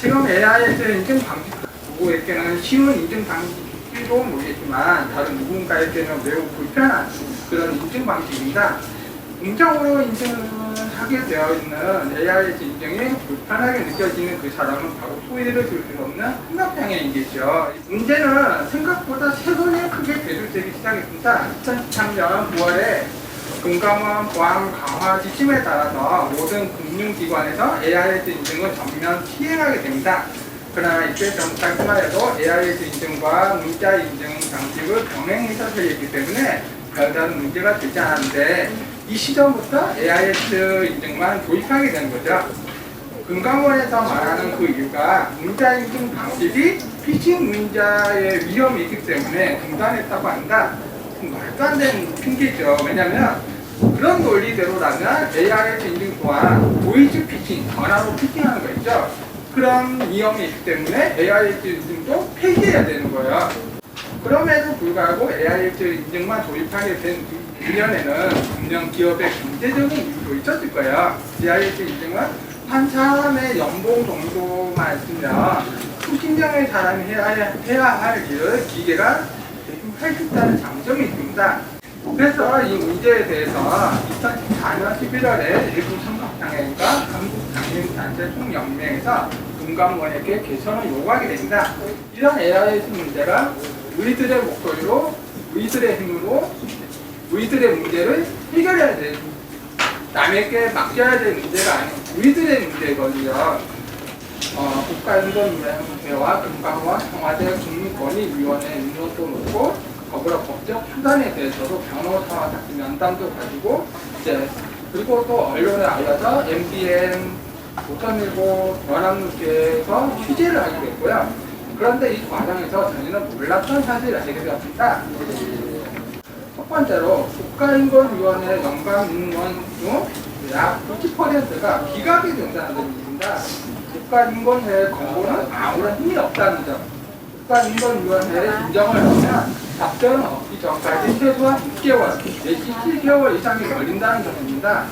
지금 AI에서 인증 방식 누구에게는 쉬운 인증 방식일지도 모르겠지만 다른 누군가에게는 매우 불편한 그런 인증 방식입니다. 공적으로 인증하게 되어 있는 AIS 인증이 불편하게 느껴지는 그 사람은 바로 소리를 줄 수 없는 삼각장애인이겠죠. 문제는 생각보다 최근에 크게 대두되기 시작했습니다. 2013년 9월에 금감원 보안 강화 지침에 따라서 모든 금융기관에서 AIS 인증을 전면 시행하게 됩니다. 그러나 이때 전까지만 해도 AIS 인증과 문자 인증 방식을 병행해서 설립했기 때문에 별다른 문제가 되지 않았는데 이 시점부터 AIS 인증만 도입하게 된 거죠. 금감원에서 말하는 그 이유가 문자 인증 방식이 피싱 문자의 위험이 있기 때문에 중단했다고 한다. 말도 안 되는 핑계죠. 왜냐면 그런 논리대로라면 AIS 인증 또한 보이즈 피싱, 전화로 피싱하는 거 있죠. 그런 위험이 있기 때문에 AIS 인증도 폐기해야 되는 거예요. 그럼에도 불구하고 AIS 인증만 도입하게 된 이면에는 분명 기업의 경제적인 이유도 있었을 거예요. AIS 인증은 한 사람의 연봉 정도만 있으면 수십 명의 사람이 해야, 해야 할 일을 기계가 있다는 장점이 있습니다. 그래서 이 문제에 대해서 2014년 11월에 일부 삼각장애인과 한국장애인단체 총연맹에서 금감원에게 개선을 요구하게 됩니다. 이런 AIS 문제가 우리들의 목소리로, 우리들의 힘으로 우리들의 문제를 해결해야 되는 남에게 맡겨야 될 문제가 아니고 우리들의 문제거든요. 어, 국가인권위원회와 금감원, 청와대 국민권익위원회 인원도 놓고 더불어 법적 수단에 대해서도 변호사와 같은 면담도 가지고 이제 그리고 또 언론에 알려서 MBN, 5.19 연합뉴스에서 취재를 하게 됐고요. 그런데 이 과정에서 저희는 몰랐던 사실을 알게 되었습니다. 첫 번째로 국가인권위원회 연방인원 중 약 90%가 기각이 된다는 점입니다. 국가인권회의 권고는 아무런 힘이 없다는 점. 국가인권위원회에 인정을 하면 답변은 없기 전까지 최소한 6개월, 내지 7개월 이상이 걸린다는 점입니다.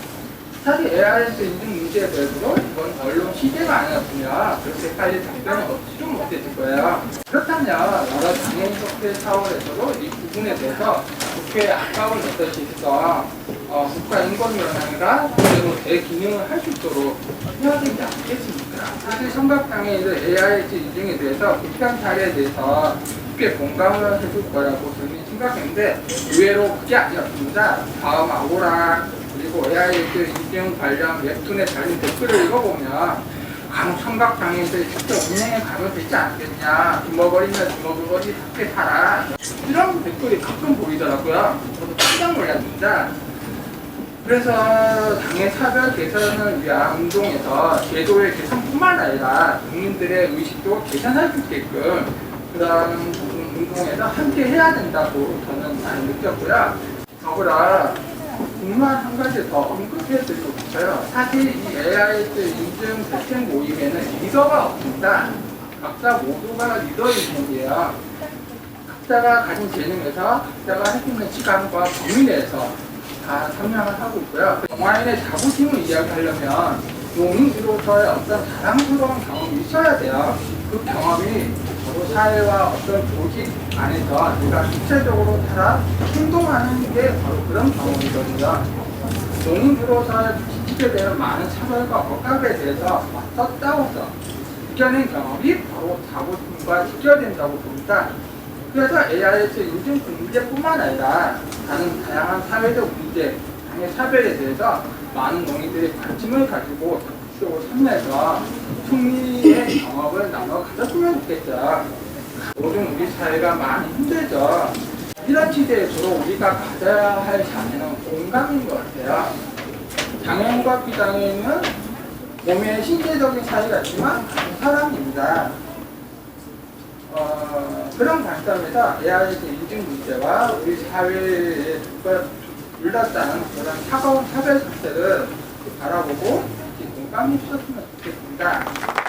사실 AIS 인증 문제에 대해서도 이건 언론 시대가 아니었으면 그렇게 빨리 답변을 얻지도 못했을 거예요. 그렇다면 여러 장애인협회 차원에서도 이 부분에 대해서 국회에 압박을 넣듯이 해서 어, 국가인권위원회가 제대로 제 기능을 할 수 있도록 해야 되지 않겠습니까? 사실 청각장애인들 AIS 인증에 대해서 불편 사례에 대해서 쉽게 공감을 해줄 거라고 저는 생각했는데 의외로 그게 아니었습니다. 다음 아고라 그리고 AIS 인증 관련 웹툰에 달린 댓글을 읽어보면 아무 청각장애인들이 직접 운행에 가면 되지 않겠냐. 주먹거리면 주먹거리 밖에 살아. 이런 댓글이 가끔 보이더라고요. 저도 깜짝 놀랐습니다. 그래서 장애 차별 개선을 위한 운동에서 제도의 개선 뿐만 아니라 국민들의 의식도 개선할 수 있게끔 그런 운동에서 함께 해야 된다고 저는 많이 느꼈고요 더불어 정말 한 가지 더 언급해 드리고 싶어요. 사실 이 AIS 인증 대책 모임에는 리더가 없습니다. 각자 모두가 리더인 분이에요. 각자가 가진 재능에서 각자가 할 수 있는 시간과 범위 내에서 다 참여를 하고 있고요. 영화인의 자부심을 이야기하려면 용인으로서의 어떤 자랑스러운 경험이 있어야 돼요. 그 경험이 서로 사회와 어떤 조직 안에서 내가 구체적으로 살아 행동하는 게 바로 그런 경험이거든요. 용인으로서의 지치게 되는 많은 차별과 억압에 대해서 맞서 싸워서 이겨낸 경험이 바로 자부심과 직결된다고 봅니다. 그래서 AIS 인증 문제뿐만 아니라 다른 다양한 사회적 문제, 장애 차별에 대해서 많은 농인들이 관심을 가지고 적극적으로 참여해서 승리의 경험을 나눠 가졌으면 좋겠죠. 요즘 우리 사회가 많이 힘들죠. 이런 시대에도 우리가 가져야 할 장애는 공감인 것 같아요. 장애인과 비장애인은 몸의 신체적인 차이가 있지만 사람입니다. 어, 그런 관점에서 AIS 인증 문제와 우리 사회에 불났다는 그런 차가운 차별 사태를 그 바라보고 같이 공감해 주셨으면 좋겠습니다.